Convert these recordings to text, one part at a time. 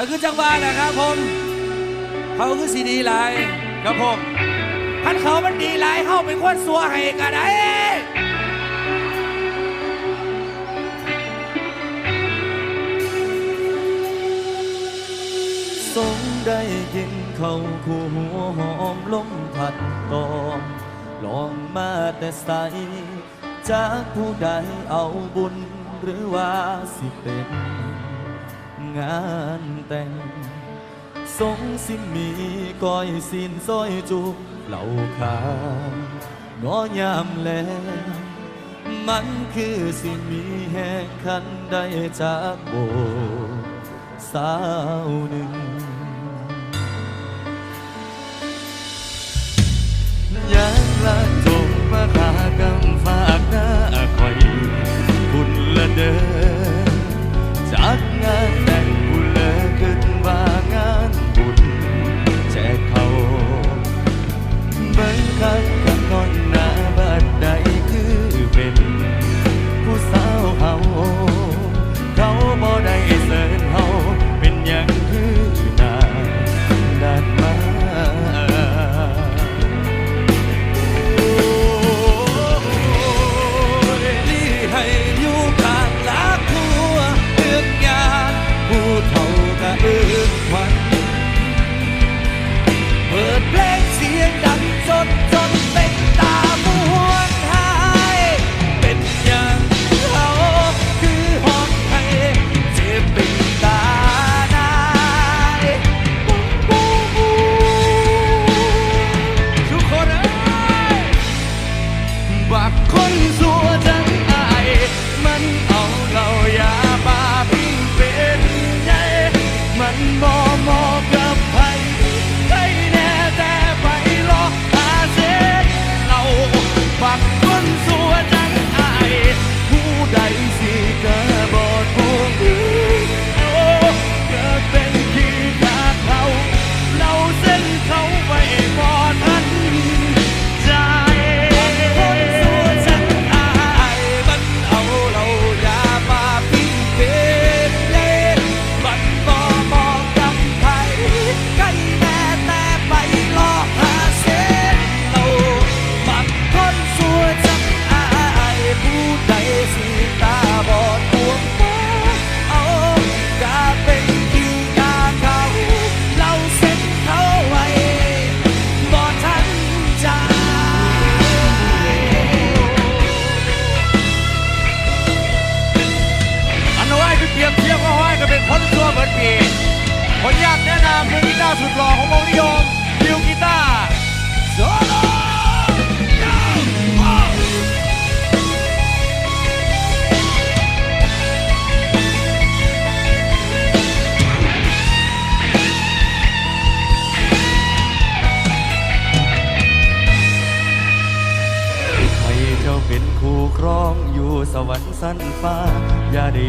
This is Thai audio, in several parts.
ขาคือจังหวะนะครับผมเขาคือสีดีหลายครับผมพันเขามันดีหลายเข้าเป็นคนสัวให้กันได้สงได้ยินเขาคู่หัวหอมลมผัดตอมลองมาแต่ใสจากผู้ใดเอาบุญหรือว่าสิเป็น งานแต่ง สงสิมีก้อยสิ้นซอยจูเหล่าขางงอยามแลมันคือสิมีแหกคันได้จากโบสาวหนึ่ง ยางละจงมาขากำฝากหน้าคอย คุณละเดินจากงาน 看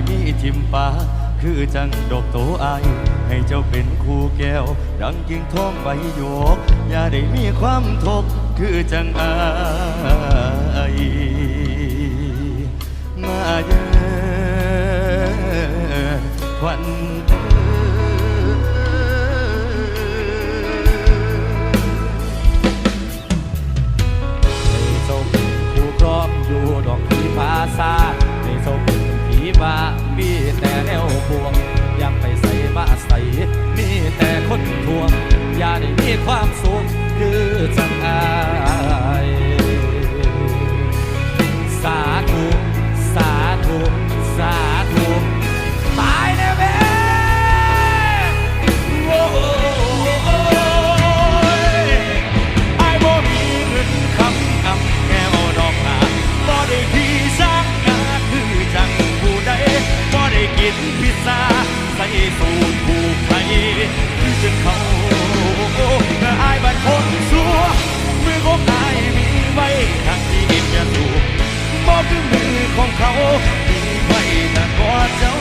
มีทิมปาคือจังดอกโตอาย ให้เจ้าเป็นคู่แก้ว ดังยิงท้องใบโยก อย่าได้มีความทุกข์คือจังอายมาเยอควัน กินพิซซ่าใส่สูตรผูกไทยคือจนเขากระอายบัดคนสัวมือของอายมีไว้ทางที่อินยาสูบบอกคือมือของเขามีไว้แต่กอดเจ้า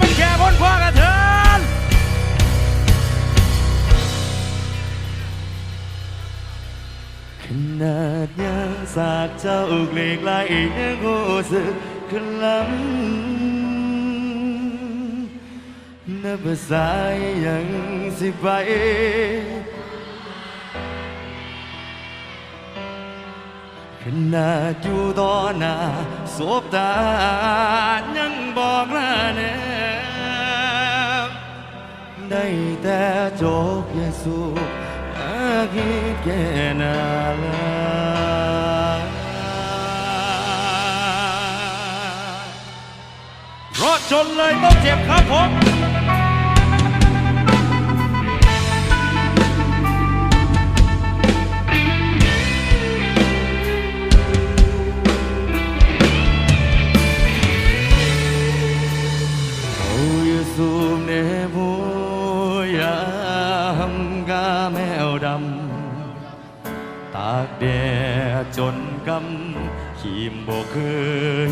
มันแค่พ้นพ่อกันเถินขนาดยังสากเจ้าอุกเล็กลายอีกยังรู้สึกขลังนับภาษายังสิไปขนาดอยู่ต่อหน้าสบตายังบอกลาเนี่ย ได้แต่จบเยซูอาคิดแก่นาลาเพราะจนเลยต้องเจ็บครับผม จนกำขีมบ่เค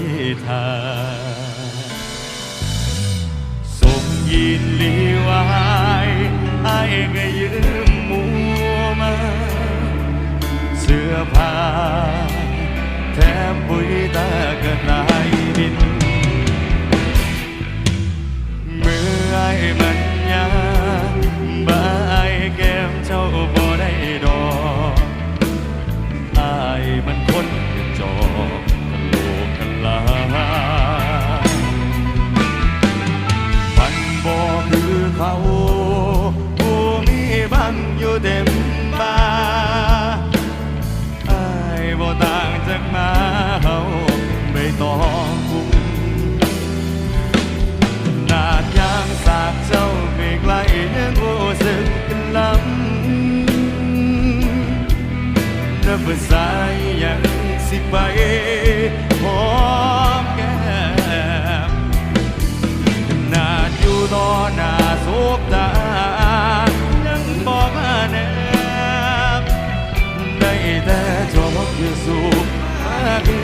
ยทาสมยินลีวายไอ้ก็ยยืมมัวมาเสื้อผ้าแถมปุ๋ยตากระนา ภาษายังสิไปหอมแก้มนาอยู่ต่อหน้าสบตา ยังบ่มาแนบได้แต่จอมอยู่สูงมาคิ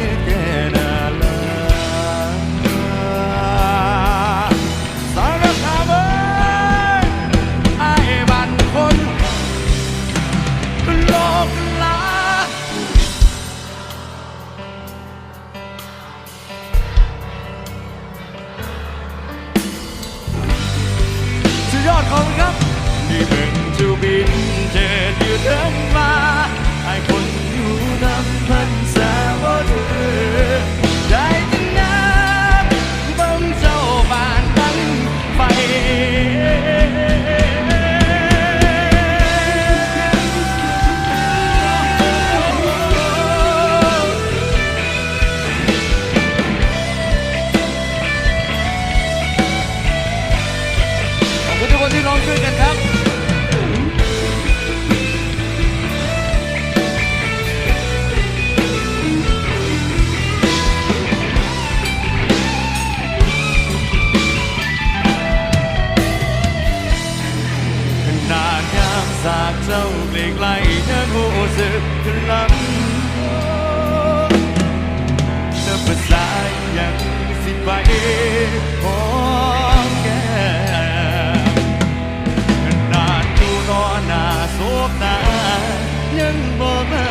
nhưng bờ mê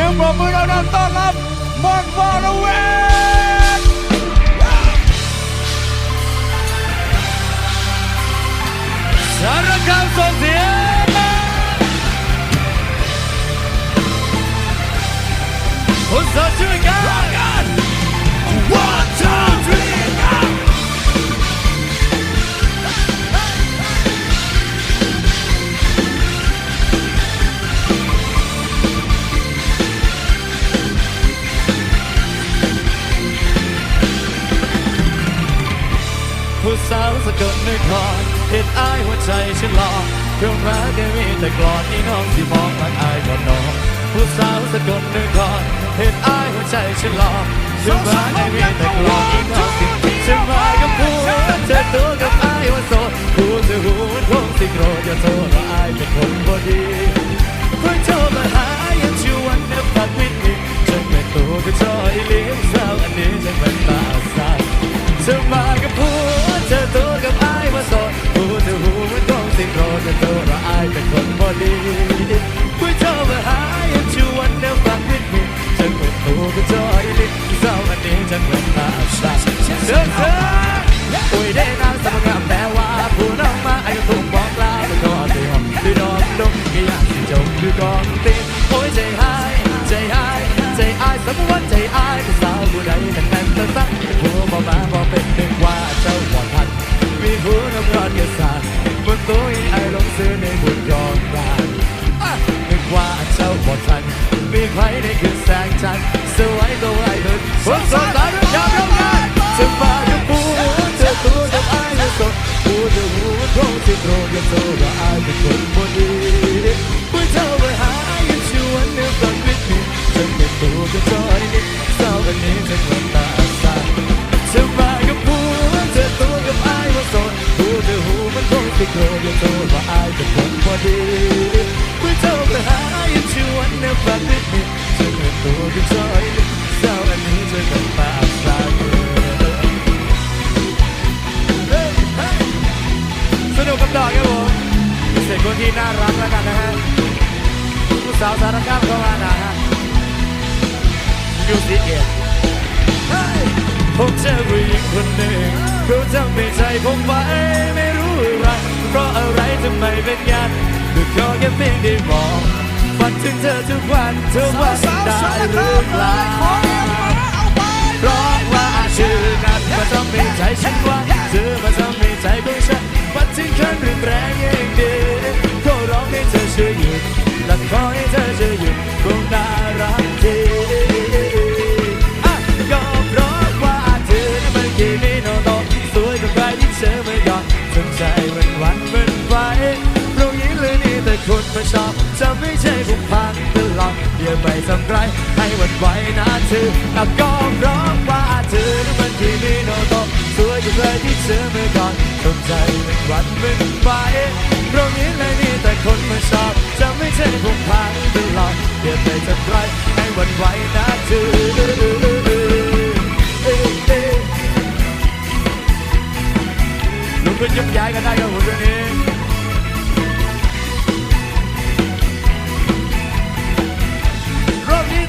Em procura da tola, mongolo Sarıkan sozial Os antigos! ผู้สาวสะกดนึกคอเหตุอายหัวใจฉันหลอกเครื่องรักแค่มีแต่กลอนนี่น้องที่มองมันอายก่อนน้องผู้สาวสะกดนึกคอเหตุอายหัวใจฉันหลอกเครื่องรักแค่มีแต่กลอนนี่น้องที่ฉันมากับผู้เธอตัวกับอายว่าโสดผู้จะหูคงสิโกรธอย่าโทษว่าอายเป็นคนบ่ดีเพิ่งโทรมาหายังชวนเนบปักวิดมีฉันเป็นตัวก็ชอยเลี้ยงสาวอันนี้ฉันเป็นตาสาย อมากับผัวเธอตัวกับอายมาโสดผู้เธอหูมันคงสิโกรธอตัวเราอายเป็นคนบ่ดีคุยเธอมาหา เจ้าบ่ทันมีใครในคืนแสงจันทร์สวยก็ไว้เถิดคนสดตาด้วยยามร่งานจะมากับผู้เธอตัวกับไอ้ไม่สดผู้จะหูคงสิโกรธอย่าโทษว่าไอ้เป็นคนบ่ดีผู้เจ้าไปหายังชวนเนื้อฟังวิธีฉันเป็นตัวก็จอยนิดเศร้าอันนี้ฉันวันตาสายจะมากับผู้เธอตัวกับไอ้ว่าโสดผู้เธอหูมันคงสิโกรธอย่าโทษว่าไอ้เป็นคนบ่ดี ผู้เจ้าไปหายังชวนเนื้อฟังวิธีฉันเป็นตัวก็จอยนิดเศร้าอันนี้ฉันวันตาสาเฮ้ยเฮ้ยสนุกกับดอกครับผมเสร็จคนที่น่ารักแล้วกันนะฮะผู้สาวสารคามเข้ามานะฮะดูสิเกตผมเจอผู้หญิงคนหนึ่งเขาทำให้ใจผมไว้ไม่รู้อะไรเพราะอะไรทำไมเป็นงาน ก็ขอแค่เพียงได้มองฝันถึงเธอทุกวันทุกวันได้หรือเปล่าเพราะว่าชื่อนั้นมาทำให้ใจฉันว่าเธอมาทำให้ใจของฉันมันถึงขั้นรุนแรงอย่งดีก็ร้องให้เธอช่วยหยุดและขอให้เธอช่วยหยุดคงน่ารักดีก็เพราะว่าเธอนั้นมันคิมิโนโตะสวยกว่าใครที่เจอเมื่ แต่คนมาชอบจะไม่ใช่ผมพังตลอดอย่าไปทำไรให้หวันไหวนะเธออะก็เพราะว่าเธอนั้นมันคิมิโนโตสวยกว่าใครที่เจอเมื่อก่อนจนใจมันหวันมันไหวตรงนี้เลยนี่แต่คนมาชอบจะไม่ใช่ผมพังตลอดอย่าไปทำไรให้หวันไหวนะเธอเอ้ยเอ้ยลุกขึ้นยกย้ายกันได้ครับผมเรื่องนี้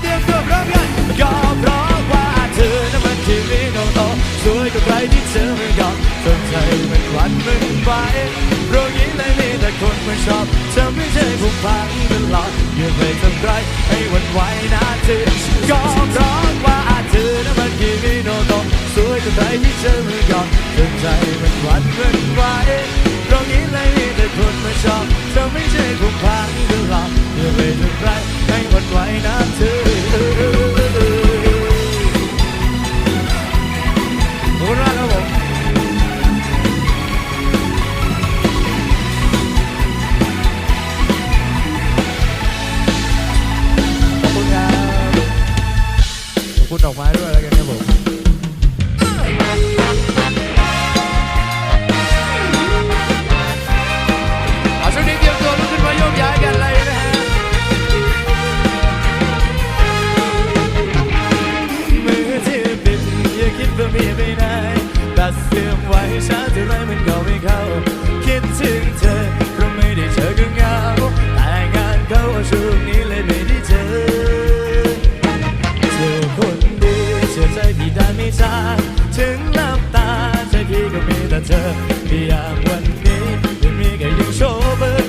เตรียมตัวพร้อมกันก็เพราะว่าเธอนั้นมันที่มีโนโตสวยกว่าใครที่เจอไม่ก่อนจนใจมันหวันมันไหวโรคนี้เลยมีแต่คนมาชอบเธอไม่ใช่ผู้พังตลอดอย่าไปทำไรให้หวันไหวนะเธอก็เพราะว่าเธอนั้นมันที่มีโนโตสวยกว่าใครที่เจอไม่ก่อนจนใจมันหวันมันไหวโรคนี้เลยมีแต่คนมาชอบเธอไม่ใช่ผู้พัง ตลอดอย่าไปทำไรให้หวันไหวนะเธอขอบคุณมากครับผมขอบคุณครับขอบคุณดอกไม้ ที่ก็มีแต่เธอที่อย่างวันนี้ยังมีก็ยังโชว์เบอร์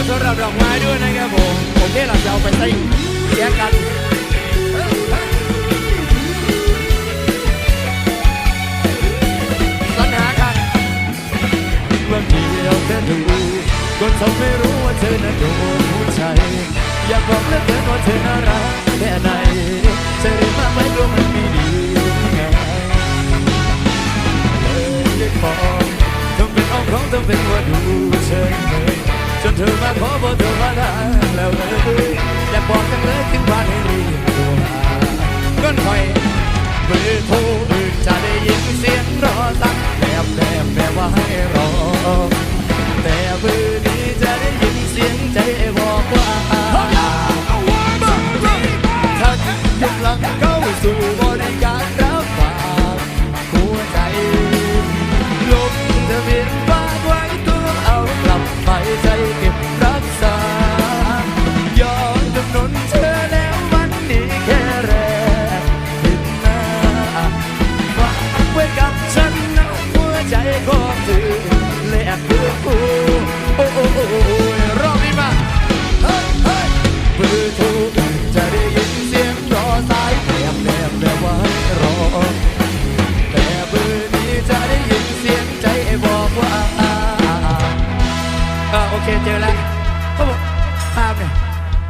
คุณสำหรับดอกไม้ด้วยนะครับผม ผมเนี่ยเราจะเอาไปใส่แยกกันสัญหาครับวันเดียวแค่ดูก็ทำให้รู้ว่าเธอนั้นโดนผู้ชายอยากบอกเลือเกินว่าเธอน่ารักแค่ไหนจะได้มาไหมกลัวมันไม่ดีไงเลยได้พอทำเป็นเอาของทำเป็นว่าดูเฉยเลย จนเธอมาขอบอกเธอมาได้แล้วเลยอยากบอกจังเลยถึงบ้านให้รีบตัวมาเงินคอยเบอร์โทรเบอร์ เบอร์โทรจะได้ยินเสียงรอสายแนบแนบแนบไว้รอแต่เบอร์นี้จะได้ยินเสียงใจบอกว่าอ่าเอโอเคเจอแล้วเขาบอกข้ามเนี่ย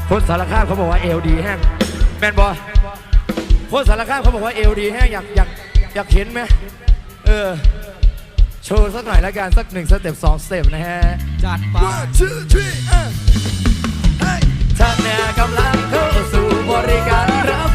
คนสารคามเขาบอกว่าเอลดีแห้งแมนบอคนสารคามเขาบอกว่าเอลดีแห้งอยากอยากอยากเห็นไหมเออโชว์สักหน่อยละกันสักหนึ่งสเต็ปสองสเต็ปนะฮะ จัดไปชื่อชื่อ ท่านแน่กำลังเข้าสู่บริการรับ